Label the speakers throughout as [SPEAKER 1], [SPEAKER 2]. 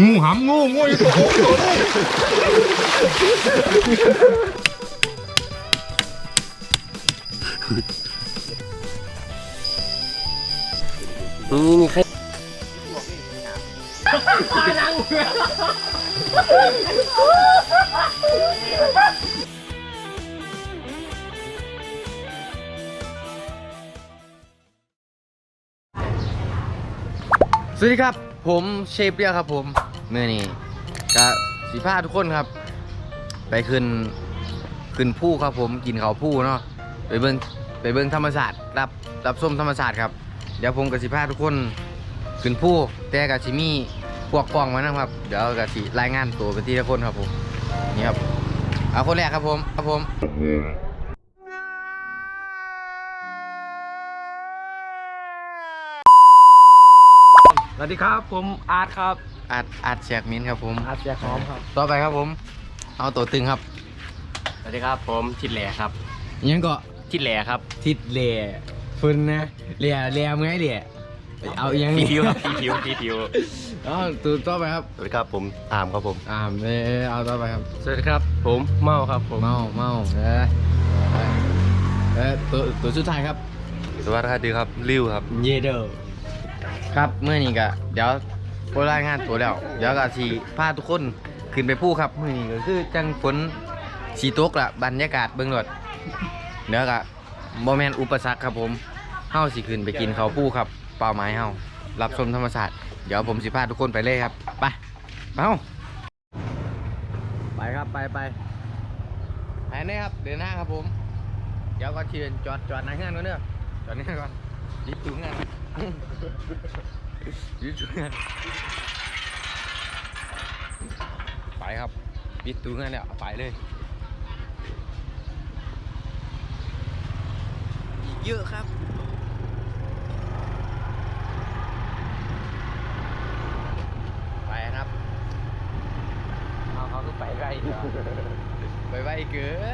[SPEAKER 1] งูหำงูงูอยู่ตัวโอ้โห
[SPEAKER 2] นี่นี่ใคร
[SPEAKER 3] สวัสดีครับ ผมเชฟเรียครับผมเมื่อนี้ก็สีผ้าทุกคนครับ ไปขึ้นขึ้นผู้ครับผมกินเขาผู้เนาะไปเบิ้งไปเบิ้งธรรมศาสตร์รับรับส้มธรรมศาสตร์ครับเดี๋ยวผมกับสีผ้าทุกคนขึ้นผู้แต่กับชิมี่พวกกล้องมานะครับ เดี๋ยวกับสีรายงานตัวเป็นที่ละคนครับผมนี่ครับเอาคนแรกครับผมครับผม
[SPEAKER 2] สวัสดีครับ ผมอาร์ตครับ
[SPEAKER 3] อาดอาดแชกมินครับผม
[SPEAKER 2] อาร์ตแจ็คหอมครับ
[SPEAKER 3] ต่อไปครับผม เอาตัวตึงครับ
[SPEAKER 2] สวัสดีครับผมทิดแหล่ครับ
[SPEAKER 3] ยังก็
[SPEAKER 2] ทิดแหล่ครับ
[SPEAKER 3] ทิดเล่ฝุ่นนะเล่เล่มึงไงเล่เอาอีกอยัง
[SPEAKER 2] พี
[SPEAKER 3] นี้
[SPEAKER 2] ผิวครับพีผิวพีผิว
[SPEAKER 3] เอาตัวต่อไปครับ
[SPEAKER 2] สวัสดีครับผมอามครับผม
[SPEAKER 3] อ่าเออเอาต่อไปครับ
[SPEAKER 2] สวัสดีครับ ผมเมาครับผม
[SPEAKER 3] เมาเมาเออเออเออตัวตัวสุดท้ายครับ
[SPEAKER 2] สวัสดีครับริวครับ
[SPEAKER 3] เยเดอร์ ครับเมื่อนี้ก็เดี๋ยวโปรรายงานตัวแล้ว เดี๋ยวก็สีพาทุกคนขึ้นไปพูครับเมื่อนี้ก็คือจังฝนสีตกละบรรยากาศเบื้องหลดเดี๋ยวก็โมแมนอุปสรรคครับผมเฮาสิขึ้นไปกินเขาวผู้ครับเป้าหมายเฮารับชมธรรมศาสตร์เดี๋ยวผมสิพาทุกคนไปเลยครับไปเอาไปครับไปไปไปนี่ครับเดินหน้าครับผม เดี๋ยวก็เชิญจอดจอดในงานก่อนเด้อจอดในงานก่อนยิบตูงาน ยิบตูงานไปครับ ปิดตูงานแล้วเอาไปเลยอีกเยอะครับไปครับเอาเขาก็ไปไวเหรอไปไวเกิน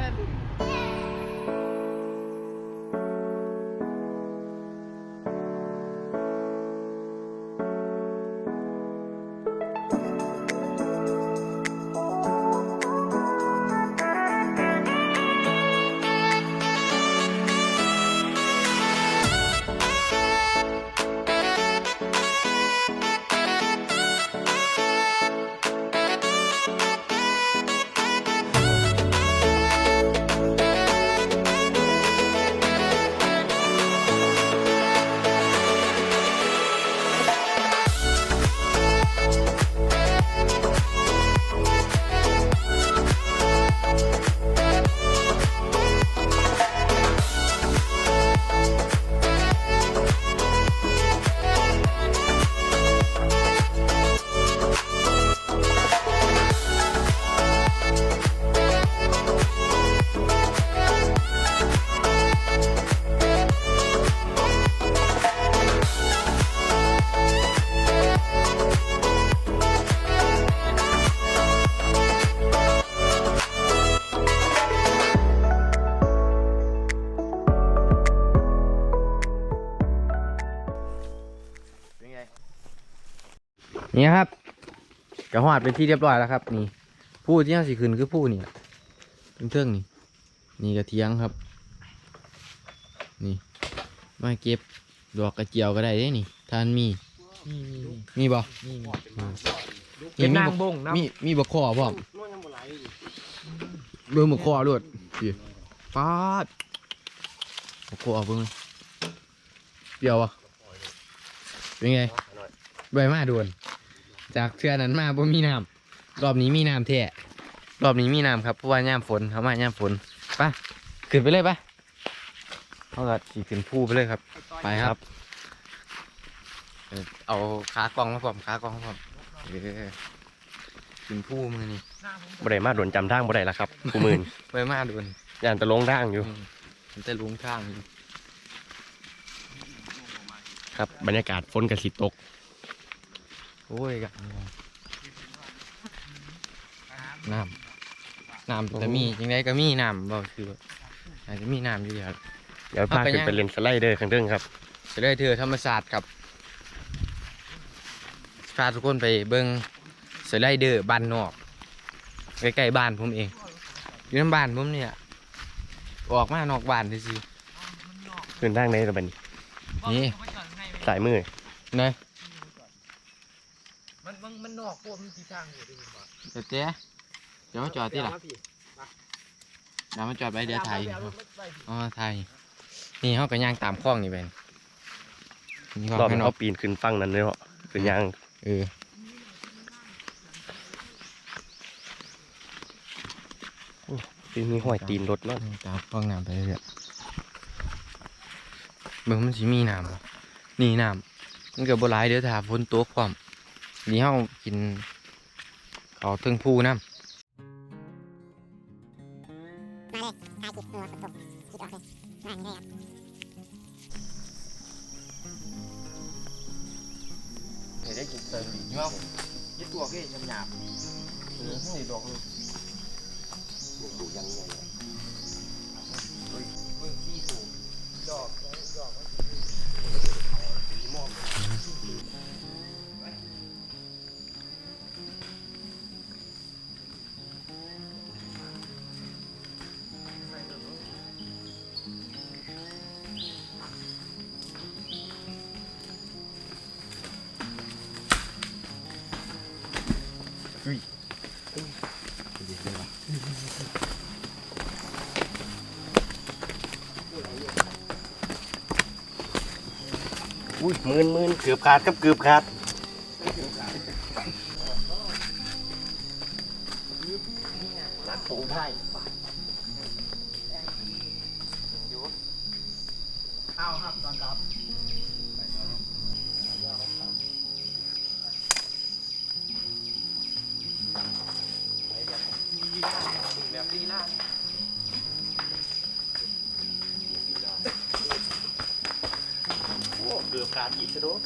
[SPEAKER 3] หอดเป็นที่เรียบร้อยแล้วครับ นี่ผู้ที่น่าสิขึ้นคือผู้นี่เทิงๆนี่นี่กระเทียงครับ นี่มาเก็บดอกกระเจียวก็ได้เด้นี่ทานมีมีบ่
[SPEAKER 2] เป็นนางบงนะ
[SPEAKER 3] มีมีบกคอพร้อมเบิ่งบกคอด้วยพี่ปาดบกคอเบิ่งเลยเปรี้ยววะเป็นไงใบมาด่วน จากเทือนั้นมาบ่มีน้ำรอบนี้มีน้ำแท้รอบนี้มีน้ำครับเพราะว่าย่ามฝนเขามาย่ามฝนไปขึ้นไปเลยไปเขาก็ขี่ขึ้นภูไปเลยครับ ไปครับ เออเอาขากล้องมาพร้อมขากล้องมาพร้อมเออขึ้นภูมือนี่
[SPEAKER 2] บ่ได้มาโดนจำทางบ่ได้แล้วครับกูมื่น
[SPEAKER 3] ใบมาด่วน
[SPEAKER 2] ย่านตะลงทางอยู่
[SPEAKER 3] มันจะลุงข้างอยู่
[SPEAKER 2] ครับบรรยากาศฝนกระสิตก
[SPEAKER 3] โอ้ยกันน้ำน้ำแต่มีจังไดก็มีน้ำบ่คือแบบอาจจะมีน้ำอยู่ครับ
[SPEAKER 2] เดี๋ยวพา
[SPEAKER 3] เอาไป
[SPEAKER 2] ขึ้น
[SPEAKER 3] ยัง
[SPEAKER 2] ไปเล่นสไลเดอร์ข้างเทิงครับ
[SPEAKER 3] จะได้เถือธรรมศาสตร์ครับพาทุกคนไปเบิ้งสไลเดอร์บ้านนอกใกล้ๆบ้านผมเองอยู่น้ำบ้านผมเนี่ยออกมานอกบ้านซื่อ
[SPEAKER 1] ขึ้นทางไหนล่ะบัดนี้
[SPEAKER 3] ๆนี่
[SPEAKER 1] สายมือ
[SPEAKER 3] นะ
[SPEAKER 2] มันมันมันนอกพวกมันที่ทางอยู่ดิผมว่า
[SPEAKER 3] เดี๋ยวเจ๊เดี๋ยวมาจอดที่หลังเดี๋ยวมาจอดไปเดี๋ยวถ่ายอ๋อถ่ายนี่เขาก็ย่างตามคลองนี่เป็นนี่
[SPEAKER 1] รอบ
[SPEAKER 3] ก็ให้
[SPEAKER 1] นั้น
[SPEAKER 3] นอ
[SPEAKER 1] เขา
[SPEAKER 3] ก
[SPEAKER 1] ปีนขึ้นฟังนั้นเลยเหรอขึ้นยาง
[SPEAKER 3] เออ
[SPEAKER 1] ปีนมีห้อยตีนรถเนาะ
[SPEAKER 3] ตามคลองน้ำไปเรื่อยเบิ่งมันสิมีน้ำบ่นี่น้ำมันเกิดบ่หลายเดี๋ยวถ้าฝนตกพร้อม นี่เฮากินเขาวเทิงผู้น้ำ
[SPEAKER 4] มาเลยทายจิตหัวกดตกจิตออกเลยมาอย่างนี้เลยครับ
[SPEAKER 3] ได้กินเติมอีกเนาะยึดตัวก็ยังหยาบเออนี่ดอกเลย
[SPEAKER 1] ดูยังไง
[SPEAKER 3] อุ้
[SPEAKER 1] ยมืนมืนเกือบขาดครับเกือบขาดรักผงไท กาดอีกซะด้วย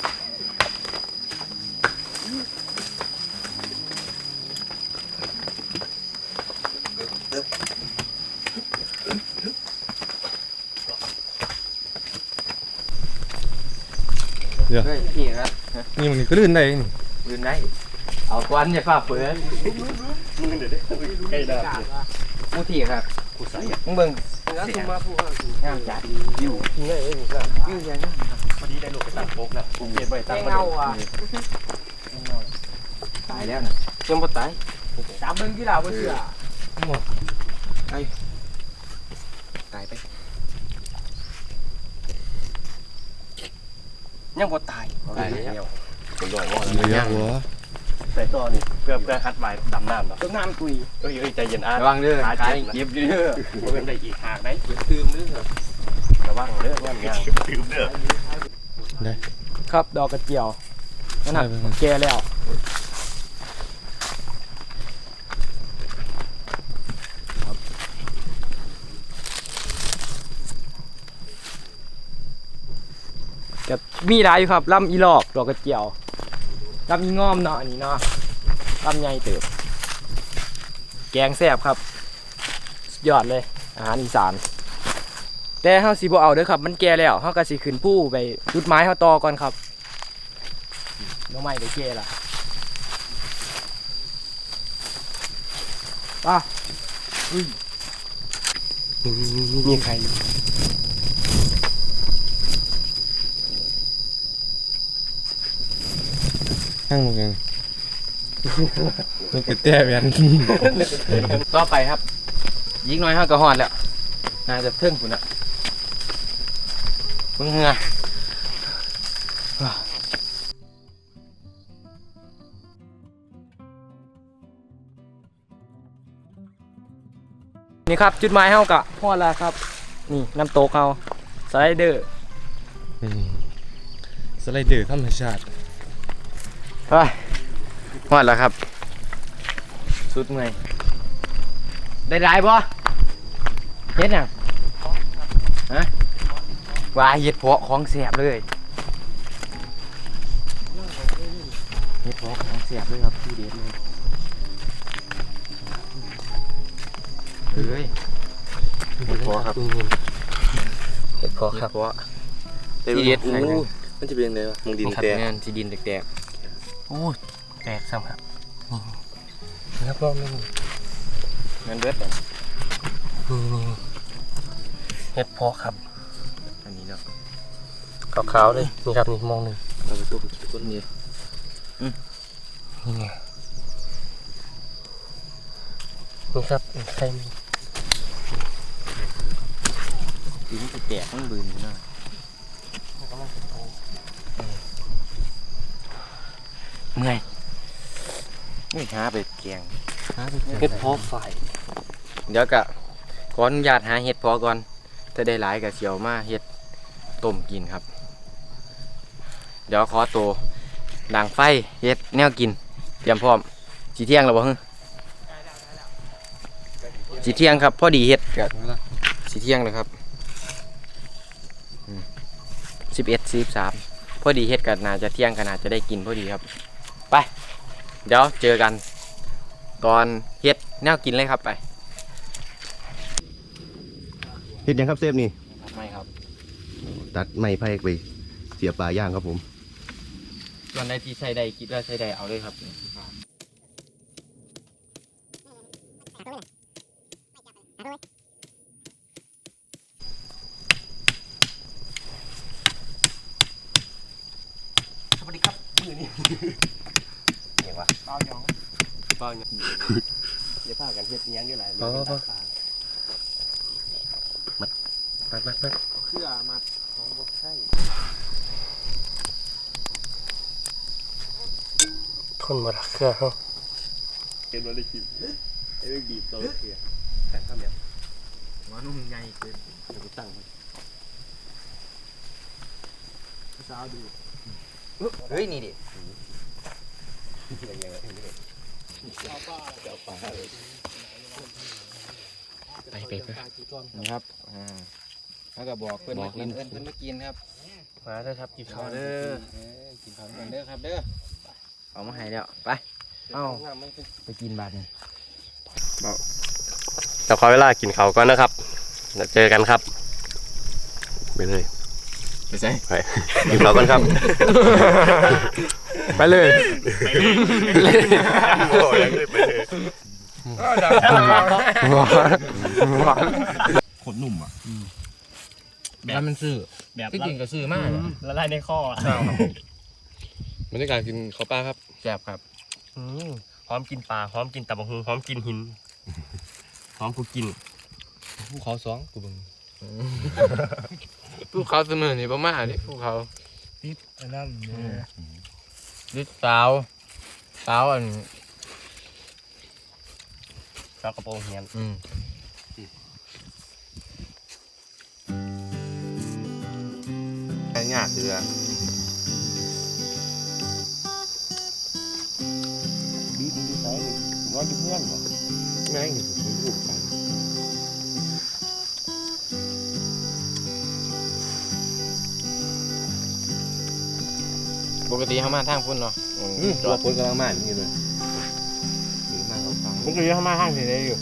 [SPEAKER 3] เฮ้ยนี่ครับ
[SPEAKER 5] นี่มันก็ลื่นได้นี่
[SPEAKER 3] ยืนได้เอาควันอย่าฟ้าเปิด
[SPEAKER 1] มือเดี๋ยวได้ใกล้ได้
[SPEAKER 3] ผู้ที่ครับ
[SPEAKER 1] กูใส่
[SPEAKER 3] มึงเบิ่ง
[SPEAKER 2] แล้วซุมาผู้ว่า
[SPEAKER 3] งามจัดอยู่
[SPEAKER 1] ทิ้งได้เองครับ
[SPEAKER 3] อยู่ยัง
[SPEAKER 1] อดีได้ลูกไปตั้งโป๊กแล้วผมเปลี่ยนไปตั้งมา
[SPEAKER 2] เงาอะ
[SPEAKER 3] ตายแล้วนะยังบ่ตาย
[SPEAKER 2] จับเบิ่งที่เราบ่เชื่อ
[SPEAKER 3] ตายไป
[SPEAKER 1] ยังบ่ตาย
[SPEAKER 3] ตายแล้ว
[SPEAKER 1] ผมบอกว่า
[SPEAKER 5] เหลือหัว
[SPEAKER 1] ใส่ต่อนี่เพื่อเพื่อคัดไว้ดำน้ำเนาะ
[SPEAKER 2] ต้นน้ำกุย
[SPEAKER 1] เอ้ยเอ้ยใจเย็นอาร์ต
[SPEAKER 3] ระวังเด้อ
[SPEAKER 1] ขา
[SPEAKER 3] ขา
[SPEAKER 1] เจ็บนะ
[SPEAKER 3] เจ็บอยู่เด้อ
[SPEAKER 1] บ่เป็นได้อีกหากได้
[SPEAKER 3] ตืมเด้อ
[SPEAKER 1] ระวังเด้องามงามดื่มเด้อ
[SPEAKER 2] ครับ ดอกกระเจียวนั่นน่ะ
[SPEAKER 5] ใช่ไหม
[SPEAKER 2] แก่แล้วกับมีหลายอยู่ครับลำอีหลอกดอกกระเจียวลำอีงอมเนาะอันนี้เนาะลำใหญ่เติบ แกงแซ่บครับ สุดยอดเลย อาหารอีสาน แต่เฮาสิบ่เอาเด้อครับ มันแก่แล้วเฮาก็สิขึ้นผู้ไปจุดไม้เฮาต่อก่อนครับน้องใหม่ได้แก่ละป่ะ
[SPEAKER 1] มีใคร
[SPEAKER 5] ข้างมึงยังมันก็แต้แวน
[SPEAKER 3] ต่อไปครับ ยิงน้อยเฮาก็ฮอดแล้ว น่าจะเทิงพุ่นน่ะ มึงเหงือ
[SPEAKER 2] นี่ครับ จุดไม้เฮากะพอดแล้วครับ นี่น้ำตกเฮาสไลเดอร์
[SPEAKER 5] นี่สไลเดอร์ธรรมชาติ
[SPEAKER 3] ไปฮอดแล้วครับ สุดเมื่อยได้หลายบ่เฮ็ดหยังฮะ ว่าเฮ็ดเพาะของแสบเลยเฮ็ดเพาะของแสบเลยครับที่เด็ดเลยเฮ้ย
[SPEAKER 1] เห็ดพอครับ
[SPEAKER 3] เฮ็ดเพาะครับที่เด็ดไหนนะ
[SPEAKER 1] มันจะเป็นยังไงวะมึงดิน
[SPEAKER 3] ครับ
[SPEAKER 1] แตก
[SPEAKER 3] งานที่ดินแตกๆโอ้ยแตกซ้ำครับ
[SPEAKER 1] ครับรอบนึง
[SPEAKER 3] เงินเบิดเลย
[SPEAKER 1] นี่นี่เฮ็ดพอครับ
[SPEAKER 3] อันนี้เนาะ
[SPEAKER 1] ขาวๆเลยนี่ครับนี่มองหนึ่ง
[SPEAKER 3] เราไปตัวกี่คนนี้
[SPEAKER 1] นี่ไงนี่ครับใครมี
[SPEAKER 3] ดินจะแตกมันบืนอยู่เนาะเมื่อยไม่หาไปแกง
[SPEAKER 1] เฮ็ดพอไฟ
[SPEAKER 3] เดี๋ยวกะขออนุญาตหาเห็ดพอก่อนถ้าได้หลายกะเสียวมาเห็ดต้มกินครับ เดี๋ยวขอตัวดังไฟเห็ดแนวกิน เตรียมพร้อมสีเที่ยงแล้วบ่ฮึสีเที่ยงครับพอดีเห็ดกับสีเที่ยงเลยครับสิบเอ็ดสิบสามพอดีเห็ดกันน่าจะเที่ยงกันน่าจะได้กินพอดีครับ ไป เดี๋ยวเจอกัน ตอนเฮ็ดแนวกินเลยครับไป
[SPEAKER 6] เฮ็ดหยังครับเซฟนี่
[SPEAKER 3] ไม่ครับ
[SPEAKER 6] ตัดไม้ไผ่ไปเสียบปลาย่างครับผม
[SPEAKER 3] ส่วนใดที่ใช้ใดคิดว่าใช้ใดเอาเลยครับ
[SPEAKER 1] สวัสดีครับมือนี่เหี่ยวะเบาหยองเบาหยองเดี๋ยวพากันเฮ็ดอิหยังอยู่หลายเรื่องต่างๆมัดมัดมัดมัด
[SPEAKER 3] เครือมัดของบกไส้
[SPEAKER 1] ทนมาละเครือเฮา
[SPEAKER 6] เห็นว่าได้คิมไอ้เรื่องดีบตัวเสียแต่ทำแบบ
[SPEAKER 3] หัวนุ่มใหญ่เกิน
[SPEAKER 6] เดี๋ยวกูตั้งไว้
[SPEAKER 3] สาวดูเฮ้ยนี่ดิ
[SPEAKER 6] ยังไงวะไป
[SPEAKER 3] ไปไปนะครับอ่าแล้วก็บอกเพื่อนมากินเอิ้นเพื่อนมากินครับ
[SPEAKER 1] มาเด้อครับกินข้าว
[SPEAKER 3] เด้อ
[SPEAKER 1] อ
[SPEAKER 3] กินข้าวกันเด้อครับเด้อ เอามาให้แล้วไปเอาไปกินบาดนี่
[SPEAKER 1] เราขอเวลากินข้าวก่อนนะครับแล้วเจอกันครับ ไปเลย
[SPEAKER 3] ไปใส่
[SPEAKER 1] ไปกินข้าวก่อนครับ
[SPEAKER 3] ไปเลย
[SPEAKER 1] โอ้ยังเลยไปเลย
[SPEAKER 6] ขนนุ่มอะ
[SPEAKER 3] แล้วมันซื้อ
[SPEAKER 7] แบบ
[SPEAKER 3] ที่จริงก็ซื้อมาก
[SPEAKER 7] ละลายในข้ออะ
[SPEAKER 5] บรรยากาศกินข้าวปลาครับ
[SPEAKER 3] แซ่บครับ
[SPEAKER 7] อืมพร้อมกินปลาพร้อมกินตับกหุงพร้อมกินหินพร้อมกูกิน
[SPEAKER 5] ภูเขาสองกูเบึงภูเขาเสมอนี่ประมาณนี้ภูเขา
[SPEAKER 7] อันนั้น
[SPEAKER 3] ลิตสาวสาวอัน
[SPEAKER 7] ปลากระโปรงเฮียน
[SPEAKER 3] อืม
[SPEAKER 6] ง่ายคือ
[SPEAKER 1] อนอยู่เพื่อนบ่
[SPEAKER 5] แม่งนี่ผมพูดกัน
[SPEAKER 3] ปกติเขามาทางพุ่นเนาะอืม
[SPEAKER 6] อืม
[SPEAKER 3] จ
[SPEAKER 6] ตั
[SPEAKER 3] อ
[SPEAKER 6] ว
[SPEAKER 3] ด
[SPEAKER 6] คนกำลังมาอย่างนี้เลยถือมาเขาฟัง
[SPEAKER 7] ผมก็ยังมาห้างที่ไหนอยู่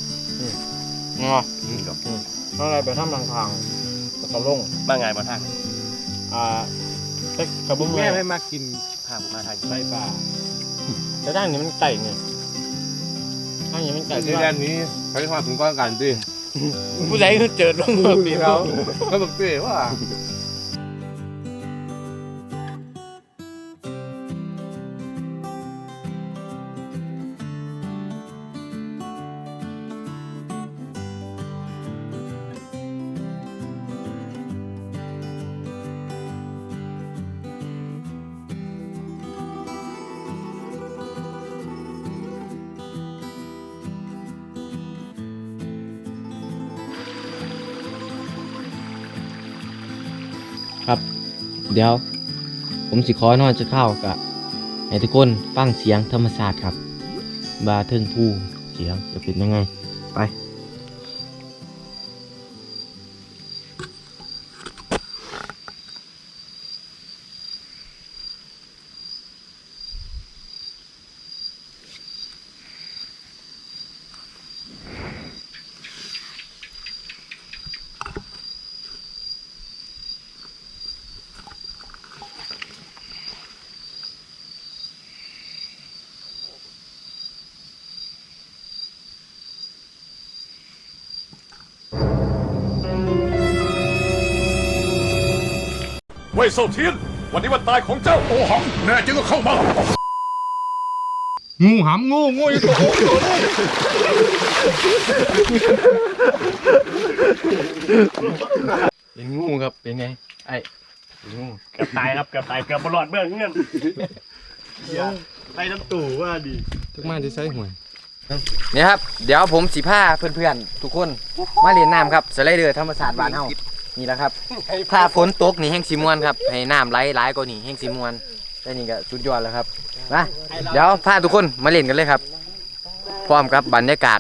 [SPEAKER 3] งอ
[SPEAKER 6] นี่ดอก
[SPEAKER 3] อะไรไปทำทางทางตะกะลง
[SPEAKER 1] มาไงมาทาง
[SPEAKER 3] อ่าเต็กกระบุ้ง
[SPEAKER 1] แม่
[SPEAKER 3] แม่
[SPEAKER 1] ไม่มากินพาผมมาทาง
[SPEAKER 3] ใส่ปลาแต่ด้านนี้มันไก่ไง ข้างนี้มันเก่
[SPEAKER 6] ที่ด้านนี้เขาจะมาถึงก้อนกันดิ
[SPEAKER 3] ผู้ใดก็เจอต้องมาปีเขา
[SPEAKER 6] เขาบอกเต้ว่า
[SPEAKER 8] เดี๋ยว ผมสิขอนอนจะเข้ากับให้ทุกคนฟังเสียงธรรมศาสตร์ครับ บาเทิงผู้เสียงจะเป็นยังไง
[SPEAKER 9] ว่ยเซาเทียน วันนี้วันตายของเจ้าโอหัง แน่จริงก็เข้ามา
[SPEAKER 5] งูหำงูงูอยู่ตัวโอ้โห
[SPEAKER 3] เป็นงูครับ เป็นไง ไอ้งู
[SPEAKER 7] เกือบตายครับ เกือบตาย เกือบบรอดเบื้องเงินไปน้ำตู่ว่าดี
[SPEAKER 5] ทุกมาที่ใช้หวย
[SPEAKER 3] เนี่ยครับ เดี๋ยวผมสิพาเพื่อนๆ ทุกคน มาเรียนน้ำครับสไลเดอร์ธรรมศาสตร์บ้านเฮานี่แหละครับ ถ้าฝนตกนี่แห้งสีมวนครับ ให้น้ำไหลไหลกว่านี่แห้งสีมวนได้นี่ก็สุดยอดแล้วครับนะเดี๋ยวพาทุกคนมาเล่นกันเลยครับ พร้อมกับบรรยากาศ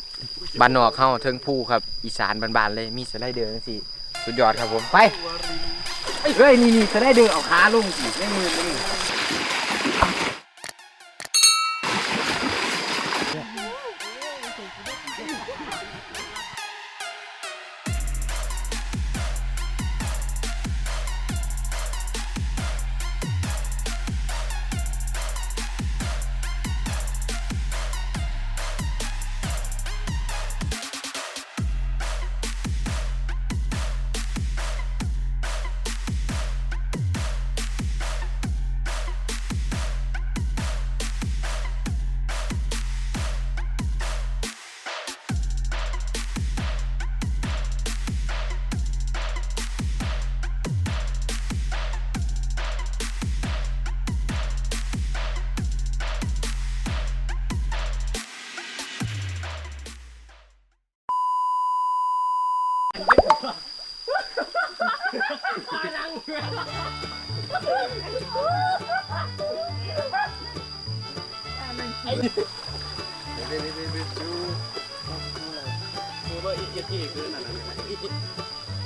[SPEAKER 3] บ้านนอกเข้าเทิงผู้ครับ อีสานบานๆเลยมีสไลเดอร์จังสี่สุดยอดครับผมไปเฮ้ยนี่นี่สไลเดอร์เอาขาลงสิไม่มือนี่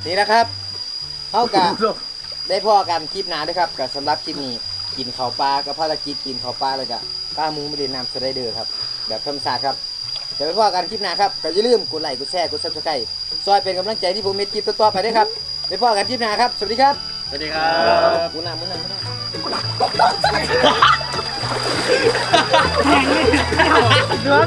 [SPEAKER 3] นี่นะครับเท่ากับได้พ่อกันคลิปหนาด้วยครับกับสำหรับคลิปนี้กินข้าวปลากับภารกิจกินข้าวปลาเลยกับป้าหมูไม่ได้นำสไลเดอร์ครับ แบบธรรมศาสตร์ครับเดี๋ยวไปพ่อกันคลิปหน้าครับก็อย่าลืมกดไลค์กดแชร์กดซับสไครต์ซอยเป็นกำลังใจที่ผมเม็ดคลิปต่อๆไปด้วยครับไปพ่อกันคลิปหน้าครับ สวัสดีครับ
[SPEAKER 7] สวัสดีครับ
[SPEAKER 3] มุนหน้ามุนหน้า มุนหน้อ